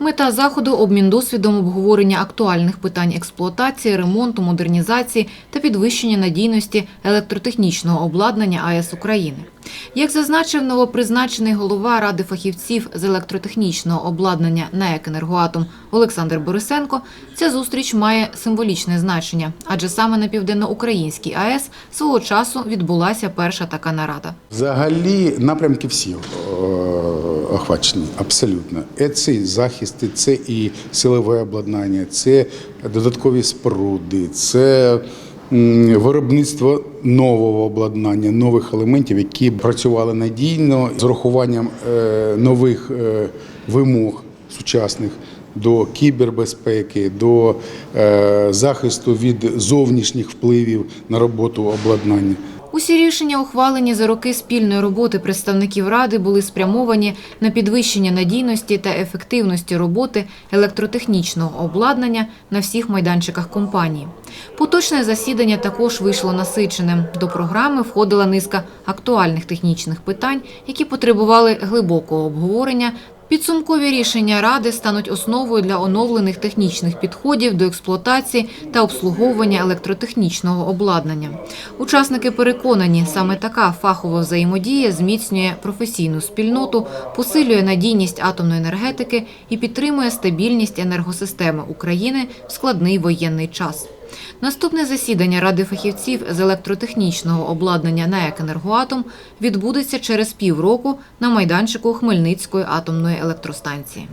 мета заходу обмін досвідом обговорення актуальних питань експлуатації, ремонту, модернізації та підвищення надійності електротехнічного обладнання АЕС України. Як зазначив новопризначений голова Ради фахівців з електротехнічного обладнання НАЕК «Енергоатом» Олександр Борисенко, ця зустріч має символічне значення, адже саме на південноукраїнській АЕС свого часу відбулася перша така нарада. Взагалі напрямки всі е, охвачені абсолютно. Е, Це і захисти, це і силове обладнання, це додаткові споруди, це виробництво нового обладнання, нових елементів, які працювали надійно з урахуванням е, нових е, вимог сучасних. До кібербезпеки, до захисту від зовнішніх впливів на роботу обладнання. Усі рішення, ухвалені за роки спільної роботи представників ради, були спрямовані на підвищення надійності та ефективності роботи електротехнічного обладнання на всіх майданчиках компанії. Поточне засідання також вийшло насиченим. До програми входила низка актуальних технічних питань, які потребували глибокого обговорення. Підсумкові рішення ради стануть основою для оновлених технічних підходів до експлуатації та обслуговування електротехнічного обладнання. Учасники переконані, саме така фахова взаємодія зміцнює професійну спільноту, посилює надійність атомної енергетики і підтримує стабільність енергосистеми України в складний воєнний час. Наступне засідання Ради фахівців з електротехнічного обладнання НАЕК «Енергоатом» відбудеться через півроку на майданчику Хмельницької атомної електростанції.